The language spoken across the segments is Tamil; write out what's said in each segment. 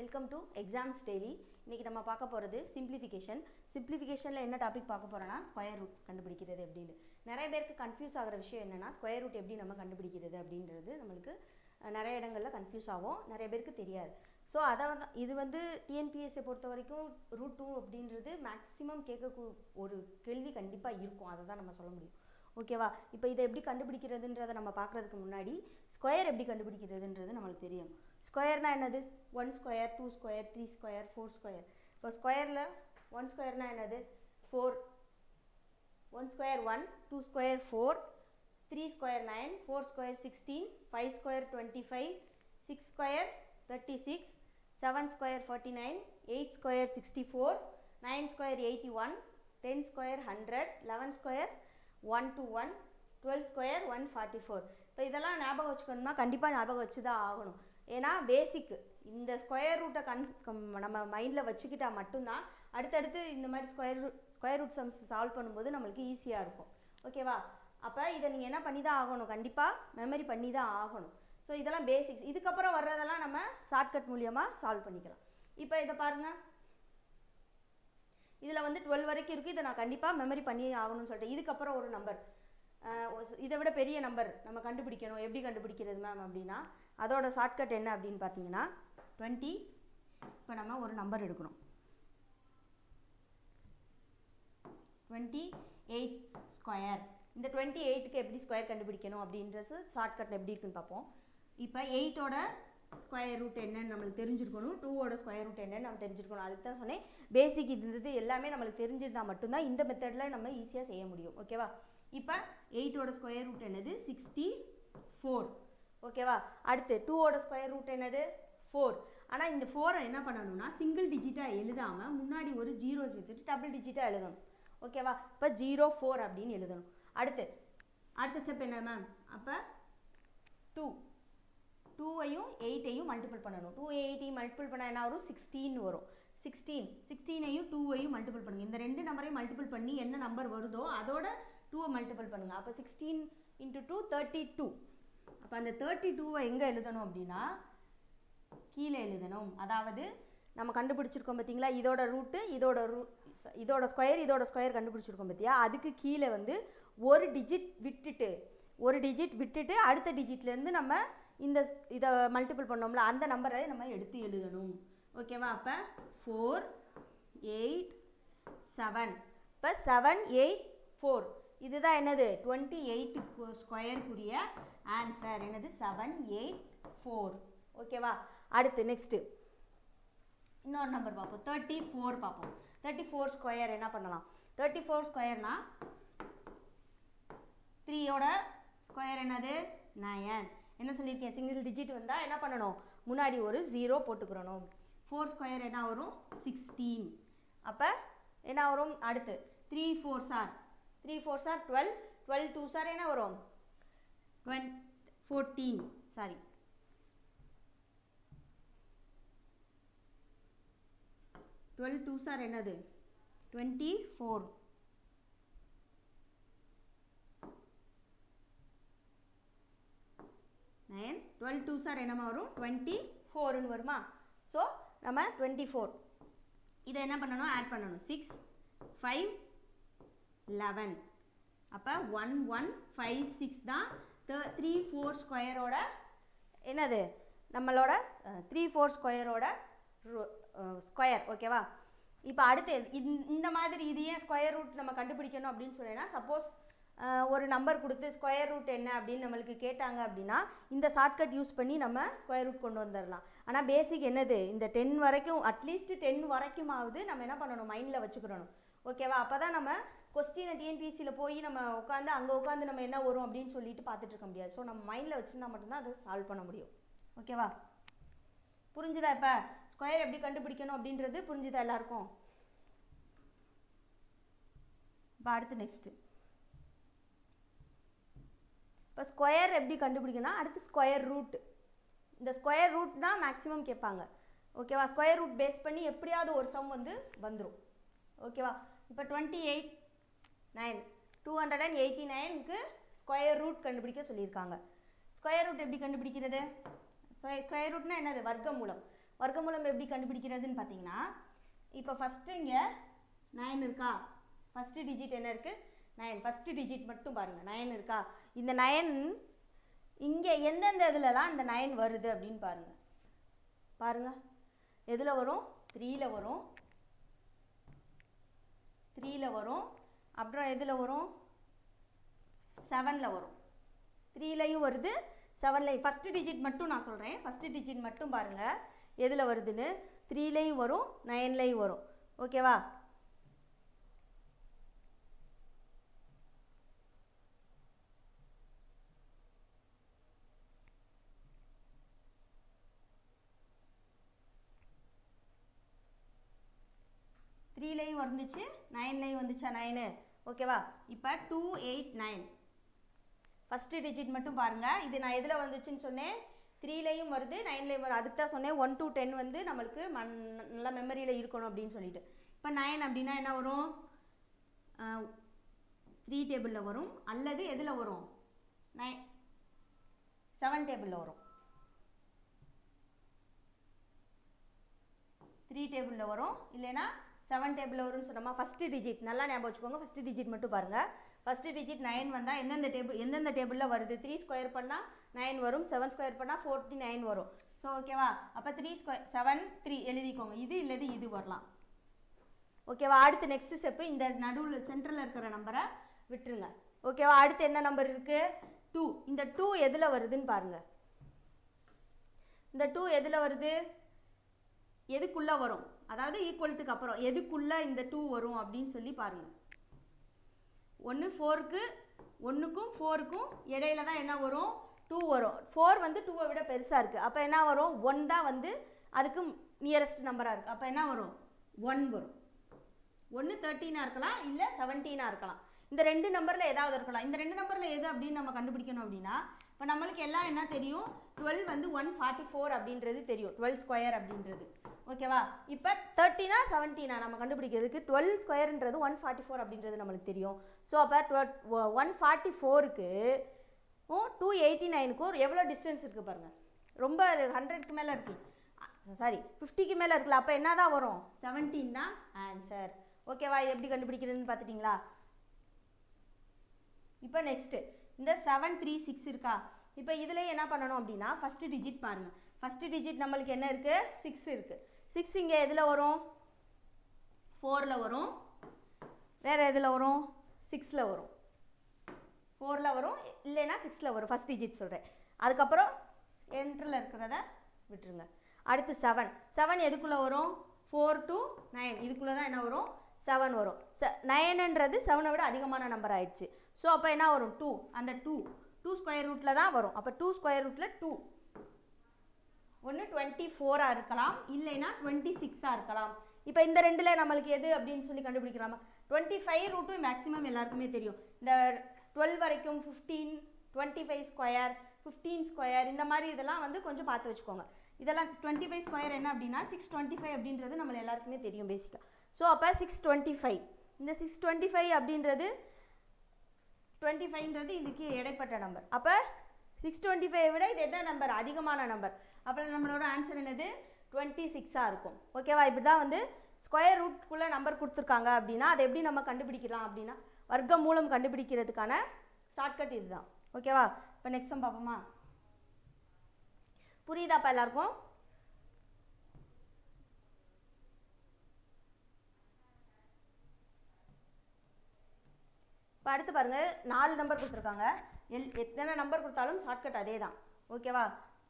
வெல்கம் டு எக்ஸாம்ஸ் டெய்லி இன்றைக்கி நம்ம பார்க்க போகிறது சிம்பிளிஃபிகேஷன் சிம்பிளிஃபிகேஷனில் என்ன டாபிக் பார்க்க போகிறோன்னா ஸ்கொயர் ரூட் கண்டுபிடிக்கிறது அப்படின்னு. நிறைய பேருக்கு கன்ஃபியூஸ் ஆகிற விஷயம் என்னென்னா ஸ்கொயர் ரூட் எப்படி நம்ம கண்டுபிடிக்கிறது அப்படின்றது நம்மளுக்கு நிறைய இடங்களில் கன்ஃபியூஸ் ஆகும். நிறைய பேருக்கு தெரியாது. ஸோ அதை வந்து இது வந்து டிஎன்பிஎஸ்ஸை பொறுத்த வரைக்கும் ரூட் டூ அப்படின்றது மேக்ஸிமம் கேட்க ஒரு கேள்வி கண்டிப்பாக இருக்கும். அதை தான் நம்ம சொல்ல முடியும். ஓகேவா இப்போ இதை எப்படி கண்டுபிடிக்கிறதுன்றதை நம்ம பார்க்குறதுக்கு முன்னாடி ஸ்கொயர் எப்படி கண்டுபிடிக்கிறதுன்றது நம்மளுக்கு தெரியும். ஸ்கொயர்னால் என்னது? One square two square three square four square. இப்போ ஸ்கொயரில் ஒன் ஸ்கொயர்னால் என்னது? Four. One square one two square four three square nine four square sixteen five square twenty five six square thirty six seven square forty nine eight square sixty four nine square eighty one ten square hundred eleven square one two one twelve square one forty four. இப்போ இதெல்லாம் ஞாபகம் வச்சுக்கணும்னா கண்டிப்பாக ஞாபகம் வச்சு தான் ஆகணும். ஏன்னா பேசிக்கு இந்த ஸ்கொயர் ரூட்டை கன் கம்- நம்ம மைண்டில் வச்சுக்கிட்டால் மட்டும்தான் அடுத்தடுத்து இந்த மாதிரி square root square root sums solve பண்ணும்போது நம்மளுக்கு ஈஸியாக இருக்கும். ஓகேவா அப்போ இதை நீங்கள் என்ன பண்ணி தான் ஆகணும்? கண்டிப்பாக மெமரி பண்ணி தான் ஆகணும். ஸோ இதெல்லாம் பேசிக்ஸ் இதுக்கப்புறம் வர்றதெல்லாம் நம்ம ஷார்ட்கட் மூலியமாக சால்வ் பண்ணிக்கலாம். இப்போ இதை பாருங்கள் இதில் வந்து டுவெல் வரைக்கும் இருக்குது இதை நான் கண்டிப்பாக மெமரி பண்ணி ஆகணும்னு சொல்லிட்டு இதுக்கப்புறம் ஒரு நம்பர் இதை விட பெரிய நம்பர் நம்ம கண்டுபிடிக்கணும். எப்படி கண்டுபிடிக்கிறது மேம் அப்படின்னா அதோட ஷார்ட்கட் என்ன அப்படின்னு பார்த்தீங்கன்னா டுவெண்ட்டி இப்போ நம்ம ஒரு நம்பர் எடுக்கிறோம் டுவெண்ட்டி எயிட் ஸ்கொயர் இந்த டுவெண்ட்டி எயிட்டுக்கு எப்படி ஸ்கொயர் கண்டுபிடிக்கணும் அப்படின்றது ஷார்ட்கட் எப்படி இருக்குன்னு பார்ப்போம். இப்போ எயிட்டோட ஸ்கொயர் ரூட் என்னன்னு நம்மளுக்கு தெரிஞ்சிருக்கணும். டூவோட ஸ்கொயர் ரூட் என்னன்னு நம்ம தெரிஞ்சிருக்கணும். அதுக்கு தான் சொன்னேன். பேசிக் இருந்தது இது எல்லாமே நம்மளுக்கு தெரிஞ்சிருந்தால் மட்டும்தான் இந்த மெத்தடில் நம்ம ஈஸியாக செய்ய முடியும். ஓகேவா இப்போ எயிட்டோட ஸ்கொயர் ரூட் என்னது? சிக்ஸ்டி ஃபோர் ஓகேவா? அடுத்து டூவோட ஸ்கொயர் ரூட் என்னது? ஃபோர் ஆனால் இந்த ஃபோரை என்ன பண்ணணும்னா சிங்கிள் டிஜிட்டாக எழுதாமல் முன்னாடி ஒரு ஜீரோ சேர்த்துட்டு டபுள் டிஜிட்டாக எழுதணும். ஓகேவா? இப்போ ஜீரோ ஃபோர் அப்படின்னு எழுதணும். அடுத்து அடுத்த ஸ்டெப் என்ன மேம் அப்போ டூ டூவையும் எயிட்டையும் மல்டிபிள் பண்ணணும். டூ எயிட்டையும் மல்டிபிள் பண்ணால் என்ன வரும்? சிக்ஸ்டீன் வரும். சிக்ஸ்டீன் சிக்ஸ்டீனையும் டூவையும் மல்டிபிள் பண்ணுங்கள் இந்த ரெண்டு நம்பரையும் மல்டிபிள் பண்ணி என்ன நம்பர் வருதோ அதோட டூவை மல்டிபிள் பண்ணுங்கள் அப்போ sixteen into two thirty two அப்போ அந்த தேர்ட்டி டூவை எங்கே எழுதணும் அப்படின்னா கீழே எழுதணும். அதாவது நம்ம கண்டுபிடிச்சிருக்கோம் பார்த்தீங்களா இதோட ரூட்டு இதோட ரூ இதோட ஸ்கொயர் இதோட ஸ்கொயர் கண்டுபிடிச்சிருக்கோம் பார்த்தியா அதுக்கு கீழே வந்து ஒரு டிஜிட் விட்டுட்டு ஒரு டிஜிட் விட்டுட்டு அடுத்த டிஜிட்லேருந்து நம்ம இந்த இதை மல்டிபிள் பண்ணோம்ல அந்த நம்பரை நம்ம எடுத்து எழுதணும். ஓகேவா அப்போ ஃபோர் எயிட் செவன் இப்போ செவன் எயிட் ஃபோர் இதுதான் என்னது? டுவெண்ட்டி எயிட் ஸ்கொயருக்குரிய ஆன்சர் என்னது? செவன் எயிட் ஃபோர் ஓகேவா அடுத்து நெக்ஸ்ட்டு இன்னொரு நம்பர் பார்ப்போம். தேர்ட்டி ஃபோர் பார்ப்போம். தேர்ட்டி ஃபோர் ஸ்கொயர் என்ன பண்ணலாம்? தேர்ட்டி ஃபோர் ஸ்கொயர்னா த்ரீயோட ஸ்கொயர் என்னது? நயன் என்ன சொல்லியிருக்கேன்? சிங்கிள் டிஜிட் வந்தால் என்ன பண்ணணும்? முன்னாடி ஒரு ஜீரோ போட்டுக்கிறணும். ஃபோர் ஸ்கொயர் என்ன வரும்? சிக்ஸ்டீன் அப்போ என்ன வரும்? அடுத்து three four sir three four sir twelve twelve two sir என்ன வரும்? Twenty fourteen sorry twelve two sir என்னது? Twenty four nine twelve two sir என்னமா வரும்? டுவெண்ட்டி ஃபோர்னு வருமா? ஸோ நம்ம டுவெண்ட்டி ஃபோர் இதை என்ன பண்ணணும்? ஆட் பண்ணணும். சிக்ஸ் ஃபைவ் லெவன் அப்போ ஒன் ஒன் ஃபைவ் சிக்ஸ் தான் த்ரீ ஃபோர் ஸ்கொயரோட என்னது? நம்மளோட த்ரீ ஃபோர் ஸ்கொயரோட ஸ்கொயர் ஓகேவா இப்போ அடுத்து இந்த- மாதிரி இது ஏன் ஸ்கொயர் ரூட் நம்ம கண்டுபிடிக்கணும் அப்படின்னு சொன்னேன்னா சப்போஸ் ஒரு நம்பர் கொடுத்து ஸ்கொயர் ரூட் என்ன அப்படின்னு நம்மளுக்கு கேட்டாங்க அப்படின்னா இந்த ஷார்ட்கட் யூஸ் பண்ணி நம்ம ஸ்கொயர் ரூட் கொண்டு வந்துடலாம் ஆனால் பேசிக் என்னது? இந்த டென் வரைக்கும் அட்லீஸ்ட் டென் வரைக்குமாவது நம்ம என்ன பண்ணணும்? மைண்டில் வச்சுக்கிறணும் ஓகேவா அப்போ தான் நம்ம கொஸ்டினை டிஎன்பிஎஸ்சியில் போய் நம்ம உட்காந்து அங்கே உட்காந்து நம்ம என்ன வரும் அப்படின்னு சொல்லிட்டு பார்த்துட்டு இருக்க முடியாது. ஸோ நம்ம மைண்டில் வச்சுருந்தா மட்டும்தான் அதை சால்வ் பண்ண முடியும். ஓகேவா புரிஞ்சுதா இப்போ? ஸ்கொயர் எப்படி கண்டுபிடிக்கணும் அப்படின்றது புரிஞ்சுதா எல்லாருக்கும்? இப்போ அடுத்து நெக்ஸ்ட்டு இப்போ ஸ்கொயர் எப்படி கண்டுபிடிக்கணும் அடுத்து ஸ்கொயர் ரூட் இந்த ஸ்கொயர் ரூட் தான் மேக்ஸிமம் கேட்பாங்க. ஓகேவா ஸ்கொயர் ரூட் பேஸ் பண்ணி எப்படியாவது ஒரு சம் வந்து வந்துடும் ஓகேவா இப்போ twenty eight nine. Two hundred and eighty நைனுக்கு ஸ்கொயர் ரூட் கண்டுபிடிக்க சொல்லியிருக்காங்க. ஸ்கொயர் ரூட் எப்படி கண்டுபிடிக்கிறது? ஸ்கொயர் ரூட்னா என்னது? வர்க்கமூலம். வர்க்கமூலம் எப்படி கண்டுபிடிக்கிறதுன்னு பார்த்தீங்கன்னா இப்போ ஃபஸ்ட்டு இங்கே நைன் இருக்கா? ஃபஸ்ட்டு டிஜிட் என்ன இருக்குது நைன் ஃபஸ்ட்டு டிஜிட் மட்டும் பாருங்கள் நைன் இருக்கா? இந்த நயன் இங்கே எந்தெந்த இதுலலாம் இந்த நைன் வருது அப்படின்னு பாருங்கள் பாருங்கள் எதில் வரும்? த்ரீயில் வரும். த்ரீயில் வரும். அப்புறம் எதில் வரும்? செவனில் வரும். த்ரீலையும் வருது செவன்லையும் ஃபஸ்ட்டு டிஜிட் மட்டும் நான் சொல்கிறேன் ஃபஸ்ட்டு டிஜிட் மட்டும் பாருங்கள் எதில் வருதுன்னு? த்ரீலையும் வரும் நைன்லையும் வரும். ஓகேவா த்ரீலையும் வந்துச்சு நைன்லையும் வந்துச்சா நைனு ஓகேவா இப்போ two eight nine first digit மட்டும் பாருங்கள் இது நான் எதில் வந்துச்சுன்னு சொன்னேன்? த்ரீலையும் வருது நைன்லேயும் வரும் அதுக்கு தான் சொன்னேன் ஒன் டூ டென் வந்து நம்மளுக்கு மண் நல்லா மெமரியில் இருக்கணும் அப்படின்னு சொல்லிட்டு. இப்போ நைன் அப்படின்னா என்ன வரும்? த்ரீ டேபிளில் வரும். அல்லது எதில் வரும்? நைன் செவன் டேபிளில் வரும். த்ரீ டேபிளில் வரும். இல்லைன்னா செவன் டேபிள் வரும்னு சொன்னோமா? ஃபஸ்ட்டு டிஜிட் நல்லா ஞாபகம் வச்சுக்கோங்க. ஃபஸ்ட்டு டிஜிட் மட்டும் பாருங்கள் ஃபஸ்ட்டு டிஜிட் நைன் வந்தால் எந்தெந்த டேபிள் எந்தெந்த டேபிளில் வருது? த்ரீ ஸ்கொயர் பண்ணால் நைன் வரும். செவன் ஸ்கொயர் பண்ணால் ஃபோர்ட்டி நைன் வரும் ஸோ ஓகேவா அப்போ த்ரீ ஸ்கொயர் செவன் த்ரீ எழுதிக்கோங்க. இது இல்லது இது வரலாம். ஓகேவா அடுத்து நெக்ஸ்ட் ஸ்டெப்பு இந்த நடுவில் சென்டரில் இருக்கிற நம்பரை விட்டுருங்க. ஓகேவா அடுத்து என்ன நம்பர் இருக்குது டூ இந்த டூ எதில் வருதுன்னு பாருங்கள் இந்த டூ எதில் வருது? எதுக்குள்ளே வரும்? அதாவது ஈக்குவல்ட்டுக்கு அப்புறம் எதுக்குள்ளே இந்த டூ வரும் அப்படின்னு சொல்லி பாருங்கள் ஒன்று ஃபோருக்கு ஒன்றுக்கும் ஃபோருக்கும் இடையில தான் என்ன வரும்? டூ வரும். ஃபோர் வந்து டூவை விட பெருசாக இருக்குது அப்போ என்ன வரும்? ஒன் தான் வந்து அதுக்கு நியரஸ்ட் நம்பராக இருக்குது அப்போ என்ன வரும்? ஒன் வரும். ஒன்று தேர்ட்டீனாக இருக்கலாம் இல்லை செவன்டீனாக இருக்கலாம். இந்த ரெண்டு நம்பரில் ஏதாவது இருக்கலாம். இந்த ரெண்டு நம்பரில் எது அப்படின்னு நம்ம கண்டுபிடிக்கணும் அப்படின்னா இப்போ நம்மளுக்கு எல்லாம் என்ன தெரியும்? டுவெல் வந்து ஒன் ஃபார்ட்டி ஃபோர் அப்படின்றது தெரியும். டுவெல் ஸ்கொயர் அப்படின்றது. ஓகேவா இப்போ தேர்ட்டினா செவன்டீனா நம்ம கண்டுபிடிக்கிறதுக்கு டுவெல் ஸ்கொயர்ன்றது ஒன் ஃபார்ட்டி ஃபோர் அப்படின்றது நம்மளுக்கு தெரியும். ஸோ அப்போ டுவெல் ஒன் ஃபார்ட்டி ஃபோருக்கு டூ எயிட்டி நைனுக்கும் எவ்வளோ டிஸ்டன்ஸ் இருக்குது பாருங்கள் ரொம்ப ஹண்ட்ரட்க்கு மேலே இருக்குது சாரி ஃபிஃப்டிக்கு மேலே இருக்குல்ல அப்போ என்ன தான் வரும்? செவன்டீன் தான் ஆன்சர் ஓகேவா இது எப்படி கண்டுபிடிக்கிறதுன்னு பார்த்துட்டிங்களா? இப்போ நெக்ஸ்ட்டு இந்த செவன் த்ரீ சிக்ஸ் இருக்கா? இப்போ இதில் என்ன பண்ணணும் அப்படின்னா ஃபஸ்ட்டு டிஜிட் பாருங்கள் ஃபஸ்ட்டு டிஜிட் நம்மளுக்கு என்ன இருக்குது சிக்ஸ் இருக்குது சிக்ஸ் இங்கே எதில் வரும்? ஃபோரில் வரும். வேறு எதில் வரும்? சிக்ஸில் வரும். ஃபோரில் வரும். இல்லைன்னா சிக்ஸில் வரும். ஃபஸ்ட் டிஜிட் சொல்கிறேன் அதுக்கப்புறம் என்ட்ரில் இருக்கிறத விட்டுருங்க. அடுத்து செவன் செவன் எதுக்குள்ளே வரும்? ஃபோர் டு நைன் இதுக்குள்ளே தான் என்ன வரும்? செவன் வரும். ச நைனுன்றது செவனை விட அதிகமான நம்பர் ஆயிடுச்சு. ஸோ அப்போ என்ன வரும்? டூ அந்த டூ டூ ஸ்கொயர் ரூட்டில் தான் வரும். அப்போ டூ ஸ்கொயர் ரூட்டில் டூ ஒன்று டுவெண்ட்டி ஃபோராக இருக்கலாம். இல்லைன்னா டுவெண்ட்டி சிக்ஸாக இருக்கலாம். இப்போ இந்த ரெண்டில் நம்மளுக்கு எது அப்படின்னு சொல்லி கண்டுபிடிக்கலாமா? டுவெண்ட்டி ஃபைவ் ரூட்டு மேக்ஸிமம் எல்லாருக்குமே தெரியும். இந்த டுவெல் வரைக்கும் fifteen twenty five square fifteen square இந்த மாதிரி இதெல்லாம் வந்து கொஞ்சம் பார்த்து வச்சுக்கோங்க. இதெல்லாம் டுவெண்ட்டி ஃபைவ் ஸ்கொயர் என்ன அப்படின்னா சிக்ஸ் டுவெண்ட்டி ஃபைவ் அப்படின்றது நம்ம எல்லாருக்குமே தெரியும் பேசிக்காக ஸோ அப்போ சிக்ஸ் டுவெண்ட்டி ஃபைவ் இந்த சிக்ஸ் டுவெண்ட்டி ஃபைவ் அப்படின்றது டுவெண்ட்டி ஃபைவ்ன்றது இதுக்கு இடைப்பட்ட நம்பர் அப்போ சிக்ஸ் டுவெண்ட்டி ஃபைவ் விட இது என்ன நம்பர் அதிகமான நம்பர் அப்போ நம்மளோட ஆன்சர் என்னது? டுவெண்ட்டி சிக்ஸாக இருக்கும். ஓகேவா இப்படி தான் வந்து ஸ்கொயர் ரூட்குள்ளே நம்பர் கொடுத்துருக்காங்க அப்படின்னா அதை எப்படி நம்ம கண்டுபிடிக்கலாம் அப்படின்னா வர்க்க மூலம் கண்டுபிடிக்கிறதுக்கான ஷார்ட்கட் இதுதான். ஓகேவா இப்போ நெக்ஸ்ட் பார்ப்போமா? புரியுதாப்பா எல்லாருக்கும்? இப்போ அடுத்து பாருங்கள் நாலு நம்பர் கொடுத்துருக்காங்க. எல் எத்தனை நம்பர் கொடுத்தாலும் ஷார்ட்கட் அதே தான் ஓகேவா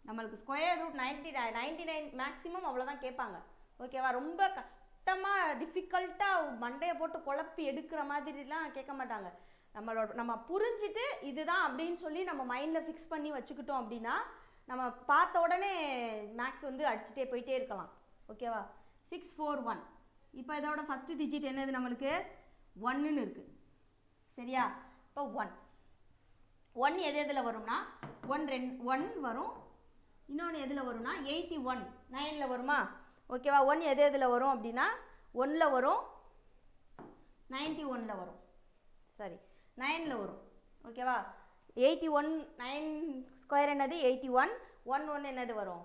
நம்மளுக்கு square root ninety nine ninety nine maximum அவ்வளோதான் கேட்பாங்க. ஓகேவா ரொம்ப கஷ்டமாக டிஃபிகல்ட்டாக மண்டையை போட்டு குழப்பி எடுக்கிற மாதிரிலாம் கேட்க மாட்டாங்க. நம்மளோட நம்ம புரிஞ்சுட்டு இதுதான் அப்படின்னு சொல்லி நம்ம மைண்டில் ஃபிக்ஸ் பண்ணி வச்சுக்கிட்டோம் அப்படின்னா நம்ம பார்த்த உடனே மேக்ஸ் வந்து அடிச்சுட்டே போயிட்டே இருக்கலாம். ஓகேவா சிக்ஸ் ஃபோர் ஒன் இப்போ இதோட ஃபஸ்ட்டு டிஜிட் என்னது நம்மளுக்கு? ஒன்றுன்னு இருக்குது சரியா? இப்போ ஒன் ஒன் எது எதில் வரும்னா ஒன் ரெண் ஒன் வரும். இன்னொன்று எதில் வரும்னா எயிட்டி ஒன் நைனில் வருமா? ஓகேவா ஒன் எது எதில் வரும் அப்படின்னா ஒன்னில் வரும். நைன்ட்டி ஒனில் வரும். சரி. நைனில் வரும். ஓகேவா எயிட்டி ஒன் நைன் ஸ்கொயர் என்னது? எயிட்டி ஒன் ஒன் ஒன் என்னது வரும்?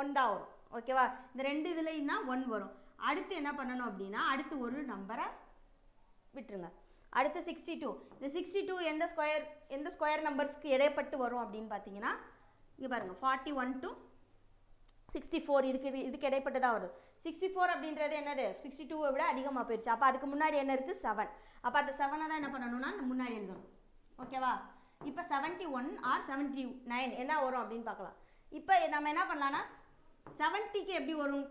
ஒன் தான் வரும். ஓகேவா இந்த ரெண்டு இதுலேயும் தான் ஒன் வரும். அடுத்து என்ன பண்ணணும் அப்படின்னா அடுத்து ஒரு நம்பரை விட்டுருங்க. அடுத்து சிக்ஸ்டி டூ இந்த சிக்ஸ்டி டூ எந்த ஸ்கொயர் எந்த ஸ்கொயர் நம்பர்ஸ்க்கு இடைப்பட்டு வரும் அப்படின்னு பார்த்தீங்கன்னா இங்கே பாருங்கள் forty one to sixty four இதுக்கு இதுக்கு இடைப்பட்டு தான் வருது. சிக்ஸ்டி ஃபோர் அப்படின்றது என்னது? சிக்ஸ்டி டூவை விட அதிகமாக போயிடுச்சு அப்போ அதுக்கு முன்னாடி என்ன இருக்குது செவன் அப்போ அந்த செவனை தான் என்ன பண்ணணும்னா அந்த முன்னாடி எழுதணும். ஓகேவா இப்போ seventy one or seventy nine என்ன வரும் அப்படின்னு பார்க்கலாம். இப்போ நம்ம என்ன பண்ணலான்னா செவன்ட்டிக்கு எப்படி வரும்?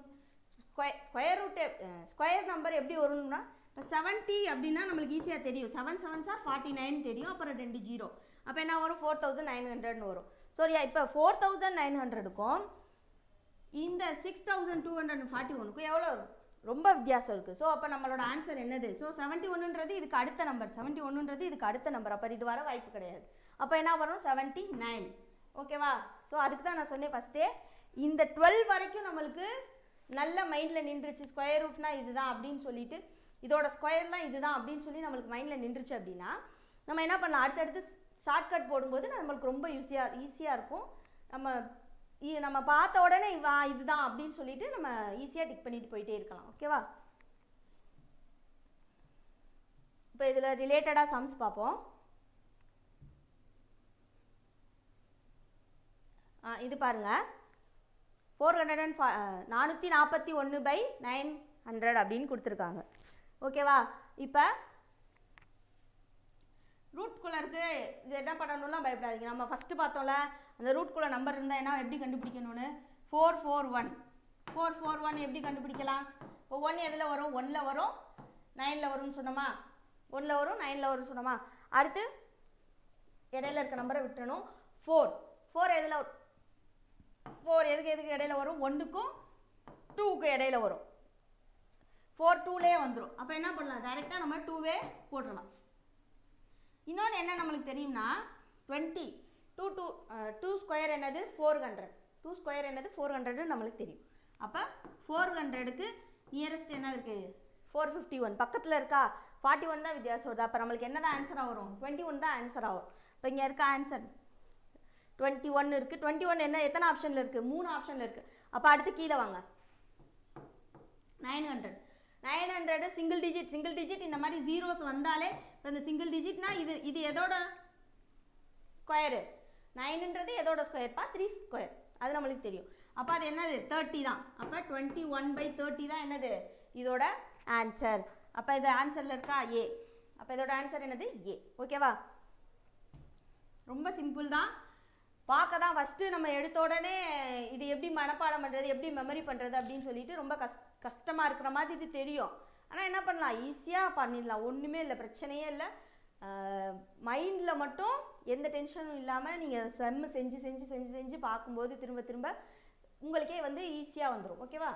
Square square root square number எப்படி வரும்னா இப்போ செவன்ட்டி அப்படின்னா நம்மளுக்கு ஈஸியாக தெரியும். Seven seven sir forty nine தெரியும். அப்புறம் ரெண்டு ஜீரோ அப்போ என்ன வரும்? ஃபோர் தௌசண்ட் நைன் ஹண்ட்ரட்னு வரும். சரியா இப்போ ஃபோர் தௌசண்ட் நைன் ஹண்ட்ரடுக்கும் இந்த six thousand two hundred forty ஒனுக்கும் எவ்வளோ ரொம்ப வித்தியாசம் இருக்குது ஸோ அப்போ நம்மளோட ஆன்சர் என்னது? ஸோ செவன்ட்டி ஒன்றுன்றது இதுக்கு அடுத்த நம்பர் செவன்ட்டி ஒன்றுன்றது இதுக்கு அடுத்த நம்பர் அப்போ இது வர வாய்ப்பு கிடையாது. அப்போ என்ன வரும்? செவன்ட்டி நைன் ஓகேவா ஸோ அதுக்கு தான் நான் சொன்னேன் ஃபஸ்ட்டே இந்த டுவெல் வரைக்கும் நம்மளுக்கு நல்ல மைண்டில் நின்றுச்சு. ஸ்கொயர் ரூட்னா இதுதான் அப்படின்னு சொல்லிட்டு இதோட ஸ்கொயர்லாம் இதுதான் அப்படின்னு சொல்லி நம்மளுக்கு மைண்டில் நின்றுச்சு அப்படின்னா நம்ம என்ன பண்ணலாம்? அடுத்தடுத்து ஷார்ட்கட் போடும்போது நம்மளுக்கு ரொம்ப ஈஸியாக ஈஸியாக இருக்கும். நம்ம நம்ம பார்த்த உடனே வா இதுதான் அப்படின்னு சொல்லிட்டு நம்ம ஈஸியாக டிக் பண்ணிட்டு போயிட்டே இருக்கலாம். ஓகேவா இப்போ இதில் ரிலேட்டடாக சம்ஸ் பார்ப்போம். ஆ, இது பாருங்க. ஃபோர் ஹண்ட்ரட் அண்ட் ஃபா நானூற்றி நாற்பத்தி ஒன்று பை நைன் ஹண்ட்ரட் அப்படின்னு கொடுத்துருக்காங்க. ஓகேவா? இப்போ ரூட்குள்ளே இருக்குது இது என்ன பண்ணணும்லாம் பயப்படாதீங்க. நம்ம ஃபஸ்ட்டு பார்த்தோம்ல அந்த ரூட்குள்ளே நம்பர் இருந்தால் என்ன எப்படி கண்டுபிடிக்கணும்னு? Four four one four four one எப்படி கண்டுபிடிக்கலாம்? இப்போ ஒன் எதில் வரும்? ஒன்னில் வரும். நைனில் வரும்னு சொன்னோமா? ஒன்னில் வரும் நைனில் வரும்னு சொன்னோமா? அடுத்து இடையில இருக்க நம்பரை விட்டுறணும். ஃபோர் ஃபோர் எதில் ஃபோர் எதுக்கு எதுக்கு இடையில வரும்? ஒன்றுக்கும் டூக்கு இடையில வரும். ஃபோர் டூலேயே வந்துடும் அப்போ என்ன பண்ணலாம்? டைரெக்டாக நம்ம டூவே போட்டுடலாம் இன்னொன்று என்ன நம்மளுக்கு தெரியும்னா twenty two two two square என்னது? ஃபோர் ஹண்ட்ரட் டூ ஸ்கொயர் என்னது? ஃபோர் ஹண்ட்ரடுன்னு நம்மளுக்கு தெரியும். அப்போ ஃபோர் ஹண்ட்ரடுக்கு நியரஸ்ட் என்ன இருக்குது ஃபோர் ஃபிஃப்டி ஒன் பக்கத்தில் இருக்கா? ஃபார்ட்டி ஒன் தான் வித்தியாசம் வருது. அப்போ நம்மளுக்கு என்ன தான் ஆன்சராக வரும்? டுவெண்ட்டி ஒன் தான் ஆன்சர் ஆகும் இப்போ இங்கே இருக்க ஆன்சர் டுவெண்ட்டி ஒன் இருக்குது டுவெண்ட்டி ஒன் என்ன? எத்தனை ஆப்ஷனில் இருக்குது மூணு ஆப்ஷனில் இருக்குது அப்போ அடுத்து கீழே வாங்க. Nine hundred nine hundred single digit single digit இந்த மாதிரி ஜீரோஸ் வந்தாலே இப்போ இந்த சிங்கிள் டிஜிட்னா இது இது எதோட ஸ்கொயரு நைனுன்றது எதோட ஸ்கொயர்ப்பா த்ரீ ஸ்கொயர் அது நம்மளுக்கு தெரியும். அப்போ அது என்னது? தேர்ட்டி தான். அப்போ டுவெண்ட்டி ஒன் பை தேர்ட்டி தான் என்னது? இதோட ஆன்சர் அப்போ இது ஆன்சரில் இருக்கா? ஏ அப்போ இதோட ஆன்சர் என்னது? ஏ ஓகேவா ரொம்ப சிம்பிள் தான். பார்க்க தான் ஃபஸ்ட்டு நம்ம எடுத்த உடனே இது எப்படி மனப்பாடம் பண்ணுறது எப்படி மெமரி பண்ணுறது அப்படின்னு சொல்லிட்டு ரொம்ப கஷ் கஷ்டமாக இருக்கிற மாதிரி இது தெரியும். ஆனால் என்ன பண்ணலாம்? ஈஸியாக பண்ணிடலாம். ஒன்றுமே இல்லை. பிரச்சனையே இல்லை. மைண்டில் மட்டும் எந்த டென்ஷனும் இல்லாமல் நீங்கள் செம்மு செஞ்சு செஞ்சு செஞ்சு செஞ்சு பார்க்கும்போது திரும்ப திரும்ப உங்களுக்கே வந்து ஈஸியாக வந்துடும் ஓகேவா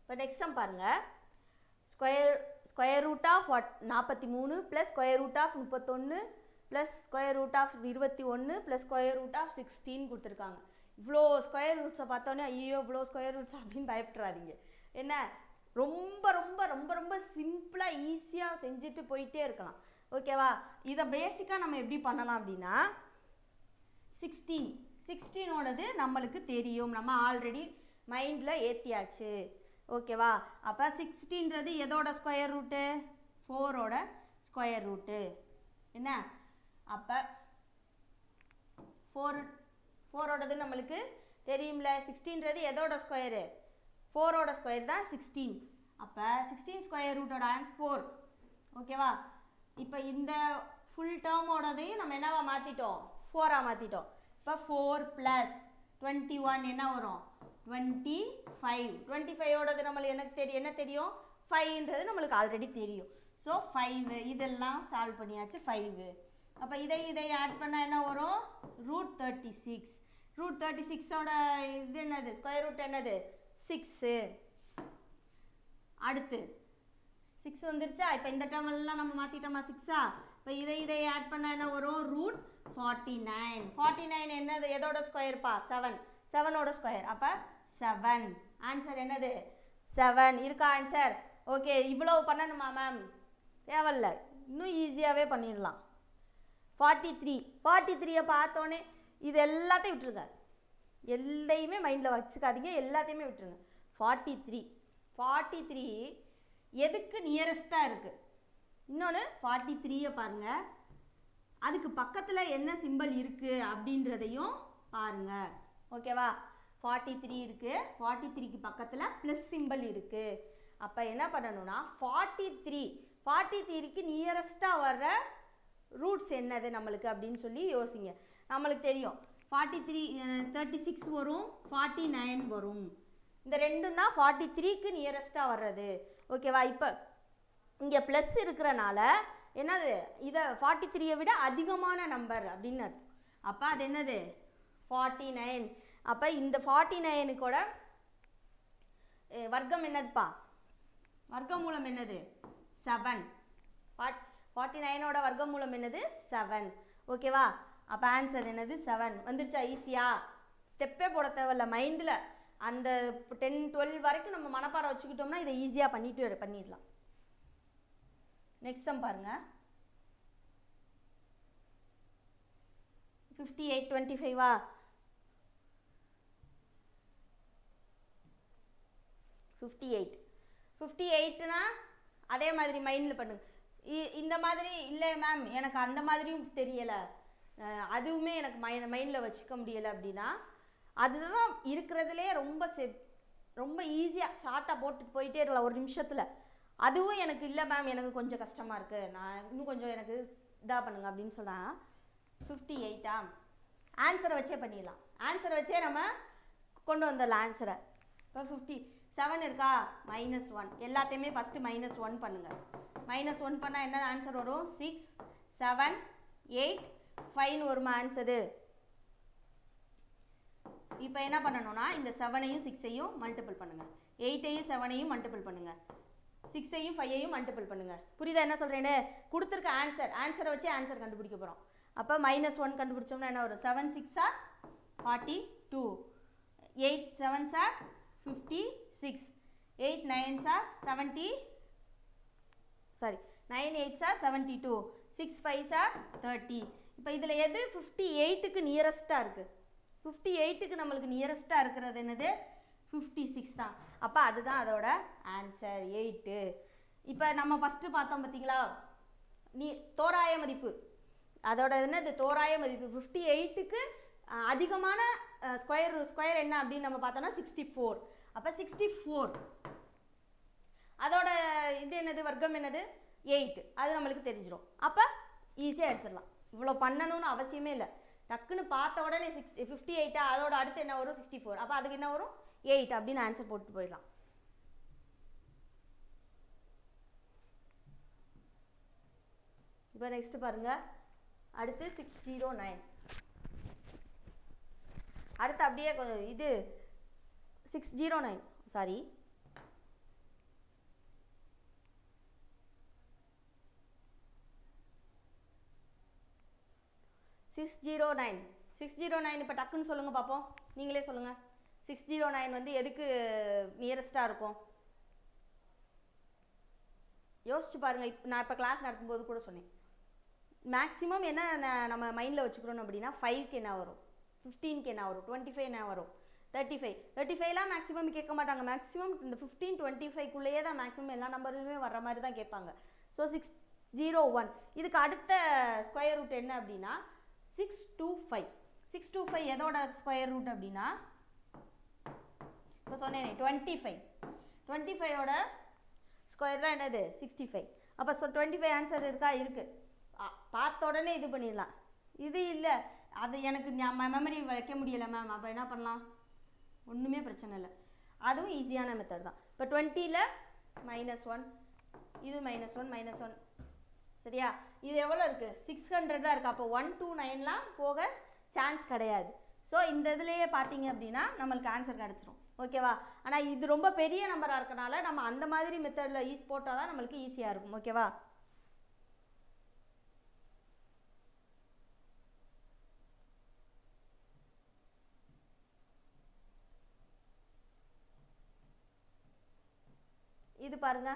இப்போ நெக்ஸ்ட் சம் பாருங்கள் square square root of what நாற்பத்தி மூணு ப்ளஸ் ஸ்கொயர் ரூட் ஆஃப் முப்பத்தொன்று ப்ளஸ் ஸ்கொயர் ரூட் ஆஃப் இருபத்தி ஒன்று plus square root of sixteen கொடுத்துருக்காங்க. இவ்வளோ ஸ்கொயர் ரூட்ஸை பார்த்தோன்னே ஐயோ இவ்வளோ ஸ்கொயர் ரூட்ஸ் அப்படின்னு பயப்பட்டுறாதீங்க என்ன? ரொம்ப ரொம்ப ரொம்ப ரொம்ப சிம்பிளாக ஈஸியாக செஞ்சுட்டு போயிட்டே இருக்கலாம். ஓகேவா இதை பேசிக்காக நம்ம எப்படி பண்ணலாம் அப்படின்னா சிக்ஸ்டீன் சிக்ஸ்டீனோடது நம்மளுக்கு தெரியும். நம்ம ஆல்ரெடி மைண்டில் ஏற்றியாச்சு ஓகேவா? அப்போ சிக்ஸ்டீன்றது எதோட ஸ்கொயர் ரூட்டு ஃபோரோட ஸ்கொயர் ரூட்டு என்ன? அப்போ ஃபோர் ஃபோரோடது நம்மளுக்கு தெரியும்ல? சிக்ஸ்டீன்றது எதோட ஸ்கொயரு ஃபோரோட ஸ்கொயர் தான் சிக்ஸ்டீன் அப்போ சிக்ஸ்டீன் ஸ்கொயர் ரூட்டோட ஆன்ஸ் ஃபோர் ஓகேவா? இப்போ இந்த ஃபுல் டேர்மோடதையும் நம்ம என்னவா மாற்றிட்டோம் ஃபோராக மாற்றிட்டோம் இப்போ ஃபோர் ப்ளஸ் டுவெண்ட்டி ஒன் என்ன வரும்? டுவெண்ட்டி ஃபைவ் டுவெண்ட்டி ஃபைவோடது நம்மளுக்கு எனக்கு தெரியும் என்ன தெரியும்? ஃபைவ்ன்றது நம்மளுக்கு ஆல்ரெடி தெரியும். ஸோ ஃபைவ் இதெல்லாம் சால்வ் பண்ணியாச்சு ஃபைவ் அப்போ இதை இதை ஆட் பண்ணால் என்ன வரும்? Root thirty six root thirty சிக்ஸோட இது என்னது? ஸ்கொயர் ரூட் என்னது? சிக்ஸு அடுத்து சிக்ஸ் வந்துருச்சா? இப்போ இந்த term எல்லாம் நம்ம மாற்றிட்டோமா சிக்ஸா இப்போ இதை இதை ஆட் பண்ணால் என்ன வரும்? Root forty nine forty nine என்னது எதோட ஸ்கொயர்ப்பா செவன் செவனோட ஸ்கொயர் அப்போ செவன் ஆன்சர் என்னது? செவன் இருக்கா ஆன்சர் ஓகே இவ்வளோ பண்ணணுமா மேம் தேவையில்ல. இன்னும் ஈஸியாகவே பண்ணிடலாம். ஃபார்ட்டி த்ரீ ஃபார்ட்டி த்ரீயை பார்த்தோன்னே இது எல்லாத்தையும் விட்டுருங்க. எல்லையுமே மைண்டில் வச்சுக்காதீங்க எல்லாத்தையுமே விட்டுருங்க. ஃபார்ட்டி த்ரீ ஃபார்ட்டி த்ரீ எதுக்கு நியரஸ்ட்டாக இருக்குது இன்னொன்று ஃபார்ட்டி த்ரீயை பாருங்கள் அதுக்கு பக்கத்தில் என்ன சிம்பல் இருக்குது அப்படின்றதையும் பாருங்கள் ஓகேவா ஃபார்ட்டி த்ரீ இருக்குது ஃபார்ட்டி த்ரீக்கு பக்கத்தில் ப்ளஸ் சிம்பல் இருக்குது அப்போ என்ன பண்ணணும்னா ஃபார்ட்டி த்ரீ ஃபார்ட்டி த்ரீக்கு நியரஸ்ட்டாக வர்ற ரூட்ஸ் என்னது நம்மளுக்கு அப்படின்னு சொல்லி யோசிங்க. நம்மளுக்கு தெரியும். ஃபார்ட்டி த்ரீ தேர்ட்டி சிக்ஸ் வரும் ஃபார்ட்டி நைன் வரும். இந்த ரெண்டும் தான் ஃபார்ட்டி த்ரீக்கு நியரஸ்ட்டாக வர்றது. ஓகேவா இப்போ இங்கே ப்ளஸ் இருக்கிறனால என்னது? இதை ஃபார்ட்டி த்ரீயை விட அதிகமான நம்பர் அப்படின்னு அர்த்தம். அப்போ அது என்னது? ஃபார்ட்டி நைன் அப்போ இந்த ஃபார்ட்டி நைனுக்கோட வர்க்கம் என்னதுப்பா? வர்க்கமூலம் என்னது? செவன் ஃபார்ட் ஃபார்ட்டி நைனோட வர்க்கமூலம் என்னது? செவன் ஓகேவா அப்போ ஆன்சர் என்னது? செவன் வந்துருச்சா? ஈஸியா ஸ்டெப்பே போட தேவையில்ல. மைண்டில் அந்த டென் டுவெல் வரைக்கும் நம்ம மனப்பாடம் வச்சுக்கிட்டோம்னா இதை ஈஸியாக பண்ணிட்டு பண்ணிடலாம். நெக்ஸ்ட் சம் பாருங்க. ஃபிஃப்டி எயிட் டுவெண்ட்டி ஃபைவா ஃபிஃப்டி எயிட் ஃபிஃப்டி எயிட்னா அதே மாதிரி மைண்டில் பண்ணுங்க. இ- இந்த மாதிரி இல்லை மேம் எனக்கு அந்த மாதிரியும் தெரியலை. அதுவுமே எனக்கு மை மைண்டில் வச்சுக்க முடியலை அப்படின்னா அதுதான் இருக்கிறதுலே ரொம்ப செ ரொம்ப ஈஸியாக ஷார்ட்டாக போட்டுட்டு போயிட்டே இருக்கலாம் ஒரு நிமிஷத்தில். அதுவும் எனக்கு இல்லை மேம் எனக்கு கொஞ்சம் கஷ்டமாக இருக்குது நான் இன்னும் கொஞ்சம் எனக்கு இதாக பண்ணுங்க அப்படின்னு சொன்னால் ஃபிஃப்டி எயிட்டா ஆன்சரை வச்சே பண்ணிடலாம். ஆன்சரை வச்சே நம்ம கொண்டு வந்துடலாம் ஆன்சரை இப்போ ஃபிஃப்டி செவன் இருக்கா? மைனஸ் ஒன் எல்லாத்தையுமே ஃபஸ்ட்டு மைனஸ் ஒன் பண்ணுங்கள் மைனஸ் ஒன் பண்ணால் என்ன ஆன்சர் வரும்? சிக்ஸ் செவன் எயிட் ஃபைவ்னு வருமா ஆன்சரு இப்போ என்ன பண்ணணும்னா இந்த செவனையும் சிக்ஸையும் மல்டிபிள் பண்ணுங்கள் எயிட்டையும் செவனையும் மல்டிபிள் பண்ணுங்கள் சிக்ஸையும் ஃபைவையும் மல்டிபிள் பண்ணுங்கள் புரியுதா என்ன சொல்கிறேன்னு கொடுத்துருக்க ஆன்சர் ஆன்சரை வச்சு ஆன்சர் கண்டுபிடிக்க போகிறோம் அப்போ மைனஸ் ஒன் கண்டுபிடிச்சோம்னா என்ன வரும்? Seven six or forty two eight seven sir fifty six eight nines sir seventy sorry nine eights or seventy two six five sir thirty இப்போ இதில் எது? ஃபிஃப்டி எயிட்டுக்கு நியரஸ்ட்டாக இருக்குது ஃபிஃப்டி எயிட்டுக்கு நம்மளுக்கு நியரஸ்ட்டாக இருக்கிறது என்னது? ஃபிஃப்டி சிக்ஸ் தான். அப்போ அதுதான் அதோட ஆன்சர் எயிட்டு இப்போ நம்ம ஃபஸ்ட்டு பார்த்தோம் பார்த்தீங்களா? நீ தோராய மதிப்பு. அதோட என்னது? தோராய மதிப்பு. ஃபிஃப்டி எயிட்டுக்கு அதிகமான ஸ்கொயர் ஸ்கொயர் என்ன அப்படின்னு நம்ம பார்த்தோம்னா சிக்ஸ்டி ஃபோர் அப்போ சிக்ஸ்டி ஃபோர் அதோட இது என்னது? வர்க்கம் என்னது? எயிட் அது நம்மளுக்கு தெரிஞ்சிடும் அப்போ ஈஸியாக எடுத்துடலாம். இவ்வளோ பண்ணணும்னு அவசியமே இல்லை. டக்குன்னு பார்த்த உடனே சிக்ஸ் ஃபிஃப்டி எயிட்டா அதோட அடுத்து என்ன வரும்? சிக்ஸ்டி ஃபோர் அப்போ அதுக்கு என்ன வரும்? எயிட் அப்படின்னு ஆன்சர் போட்டு போயிடலாம். இப்போ நெக்ஸ்ட் பாருங்க. அடுத்து சிக்ஸ் ஜீரோ நைன் அடுத்து அப்படியே கொ- இது six zero nine sorry six zero nine six zero nine இப்போ டக்குன்னு சொல்லுங்கள் பார்ப்போம் நீங்களே சொல்லுங்கள் சிக்ஸ் ஜீரோ நைன் வந்து எதுக்கு நியரஸ்ட்டாக இருக்கும்? யோசிச்சு பாருங்கள் இப்போ நான் இப்போ கிளாஸ் நடத்தும்போது கூட சொன்னேன். மேக்ஸிமம் என்ன நம்ம மைண்டில் வச்சுக்கிறோம் அப்படின்னா ஃபைவ்க்கு என்ன வரும்? ஃபிஃப்டீனுக்கு என்ன வரும்? டுவெண்ட்டி ஃபைவ் என்ன வரும்? தேர்ட்டி ஃபைவ் தேர்ட்டி ஃபைவ்லாம் மேக்ஸிமம் கேட்க மாட்டாங்க. மேக்ஸிமம் இந்த ஃபிஃப்டீன் டுவெண்ட்டி ஃபைவ்க்குள்ளேயே தான் மேக்ஸிமம் எல்லா நம்பருமே வர்ற மாதிரி தான் கேட்பாங்க. ஸோ சிக்ஸ் ஜீரோ ஒன் இதுக்கு அடுத்த ஸ்கொயர் ரூட் என்ன அப்படின்னா six two five six two five எதோட ஸ்கொயர் ரூட் அப்படின்னா இப்போ சொன்னேனே டுவெண்ட்டி ஃபைவ் டுவெண்ட்டி ஃபைவோட ஸ்கொயர் தான் என்னது? சிக்ஸ்டி ஃபைவ் அப்போ ஸோ டுவெண்ட்டி ஃபைவ் ஆன்சர் இருக்கா. இருக்குது பார்த்த உடனே இது பண்ணிடலாம். இது இல்லை. அது எனக்கு மெமரி வைக்க முடியலை மேம் அப்போ என்ன பண்ணலாம்? ஒன்றுமே பிரச்சனை இல்லை. அதுவும் ஈஸியான மெத்தட் தான். இப்போ டுவெண்ட்டியில் மைனஸ் ஒன் இது மைனஸ் ஒன் மைனஸ் ஒன் சரியா? இது எவ்வளோ இருக்குது சிக்ஸ் ஹண்ட்ரட் தான் இருக்குது அப்போ ஒன் டூ நைன்லாம் போக சான்ஸ் கிடையாது. ஸோ இந்த இதுலேயே பார்த்தீங்க அப்படின்னா நம்மளுக்கு ஆன்சர் கிடச்சிரும். ஓகேவா ஆனால் இது ரொம்ப பெரிய நம்பராக இருக்கனால நம்ம அந்த மாதிரி மெத்தடில் ஈஸ் போட்டால் தான் நம்மளுக்கு ஈஸியாக இருக்கும். ஓகேவா இது பாருங்க.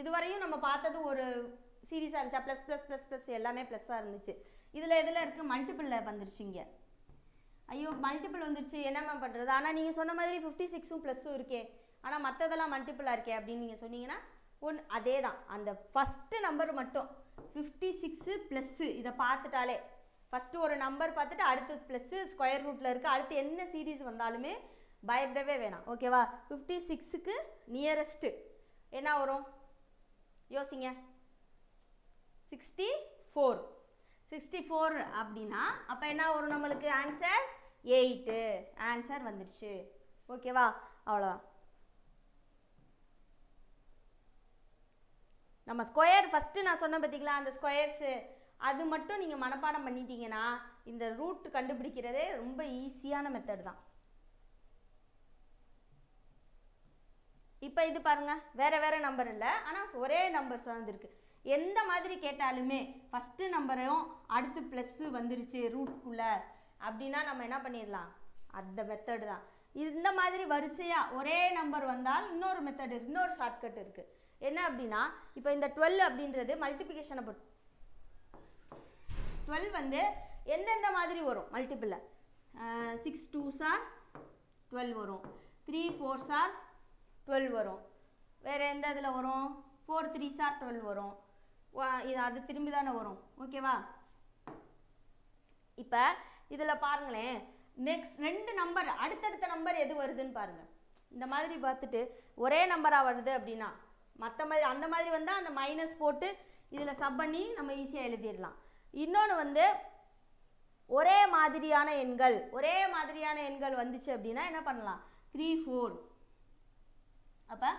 இதுவரையும் நம்ம பார்த்தது ஒரு சீரீஸாக இருந்துச்சா. ப்ளஸ் ப்ளஸ் ப்ளஸ் ப்ளஸ் எல்லாமே ப்ளஸ்ஸாக இருந்துச்சு. இதில் இதில் இருக்குது மல்டிபிளில் வந்துருச்சுங்க ஐயோ மல்டிபிள் வந்துருச்சு. என்னம்மா பண்ணுறது ஆனால் நீங்கள் சொன்ன மாதிரி ஃபிஃப்டி சிக்ஸும் ப்ளஸ்ஸும் இருக்கே. ஆனால் மற்றதெல்லாம் மல்டிபிளாக இருக்கே அப்படின்னு நீங்கள் சொன்னீங்கன்னா ஒன் அதே தான் அந்த ஃபஸ்ட்டு நம்பர் மட்டும். ஃபிஃப்டி சிக்ஸு ப்ளஸ்ஸு இதை பார்த்துட்டாலே. ஃபஸ்ட்டு ஒரு நம்பர் பார்த்துட்டு அடுத்து ப்ளஸ்ஸு ஸ்கொயர் ரூட்டில் இருக்குது அடுத்து என்ன சீரீஸ் வந்தாலுமே பயப்படவே வேணாம். ஓகேவா ஃபிஃப்டி சிக்ஸுக்கு நியரஸ்ட்டு என்ன வரும்? யோசிங்க. சிக்ஸ்டி ஃபோர் சிக்ஸ்டி ஃபோர் அப்படின்னா அப்போ என்ன வரும் நம்மளுக்கு? ஆன்சர் எயிட்டு ஆன்சர் வந்துடுச்சு ஓகேவா அவ்வளோதான் நம்ம ஸ்கொயர் ஃபஸ்ட்டு நான் சொன்னேன் பார்த்தீங்களா அந்த ஸ்கொயர்ஸு அது மட்டும் நீங்கள் மனப்பாடம் பண்ணிட்டீங்கன்னா இந்த ரூட் கண்டுபிடிக்கிறதே ரொம்ப ஈஸியான மெத்தட் தான். இப்போ இது பாருங்க வேறு வேறு நம்பர் இல்லை. ஆனால் ஒரே நம்பர்ஸ் தான் எந்த மாதிரி கேட்டாலுமே ஃபஸ்ட்டு நம்பரையும் அடுத்து ப்ளஸ்ஸு வந்துருச்சு ரூட்குள்ளே அப்படின்னா நம்ம என்ன பண்ணிடலாம்? அந்த மெத்தடு தான். இந்த மாதிரி வரிசையாக ஒரே நம்பர் வந்தால் இன்னொரு மெத்தடு இன்னொரு ஷார்ட்கட் இருக்குது என்ன அப்படின்னா இப்போ இந்த டுவெல் அப்படின்றது மல்டிப்ளிகேஷனை பொறுத்து. டுவெல் வந்து எந்தெந்த மாதிரி வரும்? மல்டிப்பிளில் சிக்ஸ் டூ சார் டுவெல் வரும். த்ரீ ஃபோர் சார் டுவெல் வரும். வேறு எந்த இதில் வரும்? ஃபோர் த்ரீ சார் டுவெல் வரும். இது அது திரும்பி தானே வரும். ஓகேவா இப்போ இதில் பாருங்களேன். நெக்ஸ்ட் ரெண்டு நம்பர் அடுத்தடுத்த நம்பர் எது வருதுன்னு பாருங்கள் இந்த மாதிரி பார்த்துட்டு ஒரே நம்பராக வருது அப்படின்னா மற்ற மாதிரி அந்த மாதிரி வந்தால் அந்த மைனஸ் போட்டு இதில் சப் பண்ணி நம்ம ஈஸியாக எழுதிடலாம். இன்னொன்று வந்து ஒரே மாதிரியான எண்கள் ஒரே மாதிரியான எண்கள் வந்துச்சு அப்படின்னா என்ன பண்ணலாம்? த்ரீ ஃபோர் அப்போ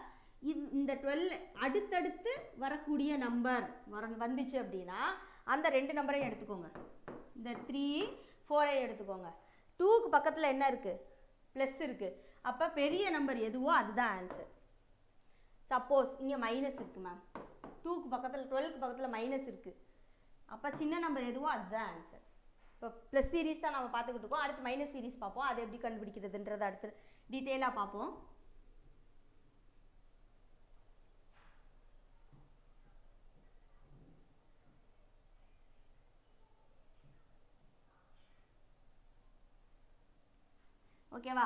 இந்த டுவெல் அடுத்தடுத்து வரக்கூடிய நம்பர் வர வந்துச்சு அப்படின்னா அந்த ரெண்டு நம்பரையும் எடுத்துக்கோங்க. இந்த த்ரீ ஃபோரை எடுத்துக்கோங்க. டூக்கு பக்கத்தில் என்ன இருக்குது ப்ளஸ் இருக்குது அப்போ பெரிய நம்பர் எதுவோ அதுதான் ஆன்சர் சப்போஸ் இங்கே மைனஸ் இருக்குது மேம் டூக்கு பக்கத்தில் டுவெல்க்கு பக்கத்தில் மைனஸ் இருக்குது அப்போ சின்ன நம்பர் எதுவோ அதுதான் ஆன்சர் இப்போ ப்ளஸ் சீரிஸ் தான் நம்ம பார்த்துக்கிட்டு இருக்கோம். அடுத்து மைனஸ் சீரிஸ் பார்ப்போம். அதை எப்படி கண்டுபிடிக்கிறதுன்றதை அடுத்து டீட்டெயிலாக பார்ப்போம். ஓகேவா?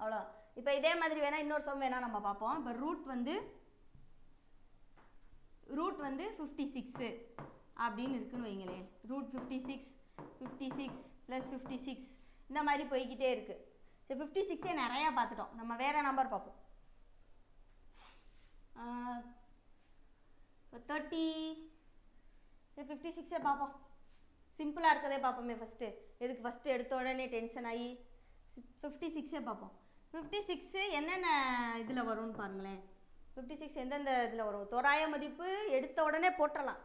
அவ்வளோ இப்போ இதே மாதிரி வேணால் இன்னொரு சம் வேணால் நம்ம பார்ப்போம். இப்போ ரூட் வந்து ரூட் வந்து ஃபிஃப்டி சிக்ஸு அப்படின்னு இருக்குன்னு வைங்களேன். Root fifty six fifty six plus fifty six இந்த மாதிரி போய்கிட்டே இருக்குது சரி ஃபிஃப்டி சிக்ஸே நிறையா பார்த்துட்டோம். நம்ம வேறு நம்பர் பார்ப்போம். இப்போ தேர்ட்டி ஃபிஃப்டி சிக்ஸே பார்ப்போம். சிம்பிளாக இருக்கதே பார்ப்போமே ஃபஸ்ட்டு எதுக்கு ஃபஸ்ட்டு எடுத்த உடனே டென்ஷன் ஆகி ஃபிஃப்டி சிக்ஸே பார்ப்போம். ஃபிஃப்டி சிக்ஸு என்னென்ன இதில் வரும்னு பாருங்களேன். ஃபிஃப்டி சிக்ஸ் எந்தெந்த இதில் வரும்? தோராய மதிப்பு எடுத்த உடனே போட்டுறலாம்.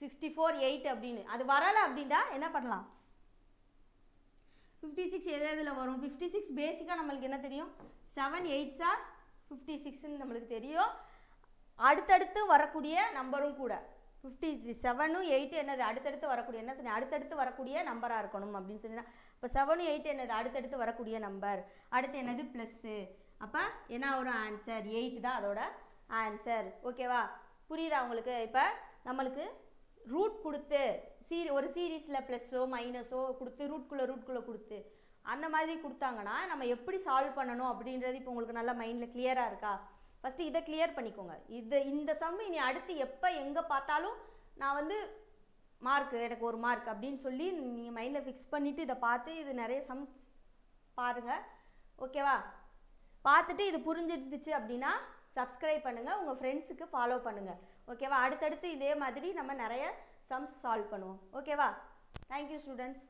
சிக்ஸ்டி ஃபோர் எயிட் அப்படின்னு. அது வரலை அப்படின்னா என்ன பண்ணலாம்? ஃபிஃப்டி சிக்ஸ் எது இதில் வரும்? ஃபிஃப்டி சிக்ஸ் பேசிக்காக நம்மளுக்கு என்ன தெரியும்? செவன் எயிட் சார் ஃபிஃப்டி சிக்ஸ்ன்னு நம்மளுக்கு தெரியும். அடுத்தடுத்து வரக்கூடிய நம்பரும் கூட. ஃபிஃப்டி செவனும் எயிட் என்னது? அடுத்தடுத்து வரக்கூடிய என்ன சொன்னேன் அடுத்தடுத்து வரக்கூடிய நம்பராக இருக்கணும் அப்படின்னு சொன்னால் இப்போ செவனும் எயிட் என்னது? அடுத்தடுத்து வரக்கூடிய நம்பர் அடுத்து என்னது? ப்ளஸ்ஸு அப்போ என்ன ஒரு ஆன்சர் எயிட் தான் அதோட ஆன்சர் ஓகேவா புரியுதா உங்களுக்கு? இப்போ நம்மளுக்கு ரூட் கொடுத்து சீரி ஒரு சீரீஸில் ப்ளஸ்ஸோ மைனஸோ கொடுத்து ரூட்குள்ளே ரூட்குள்ளே கொடுத்து அந்த மாதிரி கொடுத்தாங்கன்னா நம்ம எப்படி சால்வ் பண்ணணும் அப்படின்றது இப்போ உங்களுக்கு நல்லா மைண்டில் கிளியராக இருக்கா? ஃபஸ்ட்டு இதை கிளியர் பண்ணிக்கோங்க. இது இந்த சம் இனி அடுத்து எப்போ எங்கே பார்த்தாலும் நான் வந்து மார்க் எனக்கு ஒரு மார்க் அப்படின்னு சொல்லி நீங்கள் மைண்டில் ஃபிக்ஸ் பண்ணிவிட்டு இதை பார்த்து இது நிறைய சம்ஸ் பாருங்கள் ஓகேவா பார்த்துட்டு இது புரிஞ்சிருந்துச்சு அப்படின்னா சப்ஸ்கிரைப் பண்ணுங்கள் உங்கள் ஃப்ரெண்ட்ஸுக்கு ஃபாலோ பண்ணுங்கள் ஓகேவா அடுத்தடுத்து இதே மாதிரி நம்ம நிறைய சம்ஸ் சால்வ் பண்ணுவோம். ஓகேவா தேங்க்யூ ஸ்டூடெண்ட்ஸ்